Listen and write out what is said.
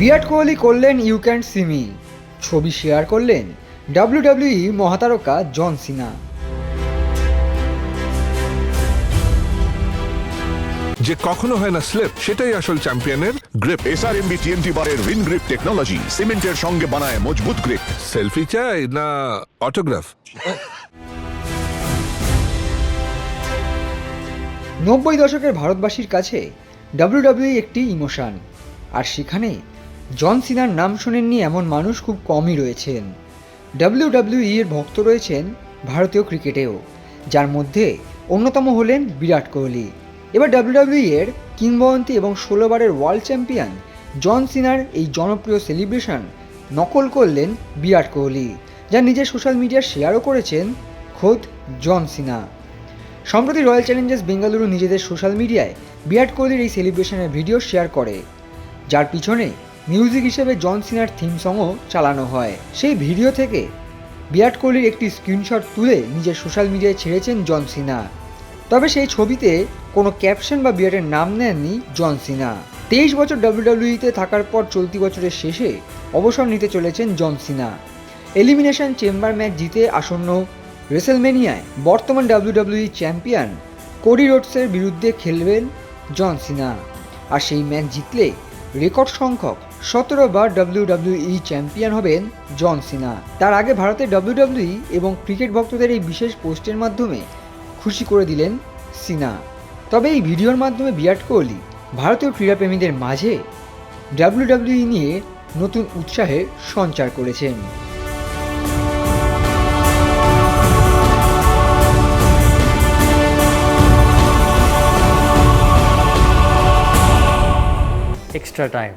বিরাট কোহলি করলেন you can Simi ছবি share করলেন ডাব্লিউডাব্লিউই মহাতারকা জন সিনা। যে কখনো হয় না স্লিপ সেটাই আসল চ্যাম্পিয়নের গ্রিপ এসআরএমবি টিএনটি বারের উইন গ্রিপ টেকনোলজি সিমেন্টের সঙ্গে বানায় মজবুত গ্রিপ সেলফি চাই না অটোগ্রাফ নব্বই দশকের ভারতবাসীর কাছে ডাব্লিউডাব্লিউই একটি ইমোশন। আর সেখানে জন সিনার নাম শোনেননি এমন মানুষ খুব কমই রয়েছেন। ডাব্লিউডাব্লিউই এর ভক্ত রয়েছেন ভারতীয় ক্রিকেটেও, যার মধ্যে অন্যতম হলেন বিরাট কোহলি। এবার ডাব্লিউডাব্লিউই এর কিংবদন্তি এবং ষোলোবারের ওয়ার্ল্ড চ্যাম্পিয়ন জন সিনার এই জনপ্রিয় সেলিব্রেশন নকল করলেন বিরাট কোহলি, যা নিজের সোশ্যাল মিডিয়া শেয়ারও করেছেন খোদ জন সিনা। সম্প্রতি রয়্যাল চ্যালেঞ্জার্স বেঙ্গালুরু নিজেদের সোশ্যাল মিডিয়ায় বিরাট কোহলির এই সেলিব্রেশনের ভিডিও শেয়ার করে, যার পিছনে মিউজিক হিসেবে জন সিনার থিম সংও চালানো হয়। সেই ভিডিও থেকে বিরাট কোহলির একটি স্ক্রিনশট তুলে নিজের সোশ্যাল মিডিয়ায় ছেড়েছেন জন সিনা। তবে সেই ছবিতে কোনো ক্যাপশন বা বিরাটের নাম নেননি জন সিনা। তেইশ বছর ডাব্লিউডাব্লিউইতে থাকার পর চলতি বছরের শেষে অবসর নিতে চলেছেন John Cena. Elimination chamber match জিতে আসন্ন রেসেলমেনিয়ায় বর্তমান ডাব্লিউডাব্লিউই চ্যাম্পিয়ন কোডি রোডসের বিরুদ্ধে খেলবেন জন সিনা। আর সেই ম্যাচ জিতলে রেকর্ড সংখ্যক সতেরো বার ডাব্লিউডাব্লিউই চ্যাম্পিয়ন হবেন জন সিনা। তার আগে ভারতের ডাব্লিউডাব্লিউই এবং ক্রিকেট ভক্তদের এই বিশেষ পোস্টের মাধ্যমে খুশি করে দিলেন সিনা। তবে এই ভিডিওর মাধ্যমে বিরাট কোহলি ভারতীয় ক্রীড়াপ্রেমীদের মাঝে ডাব্লিউডাব্লিউই নিয়ে নতুন উৎসাহের সঞ্চার করেছেন। Extra time.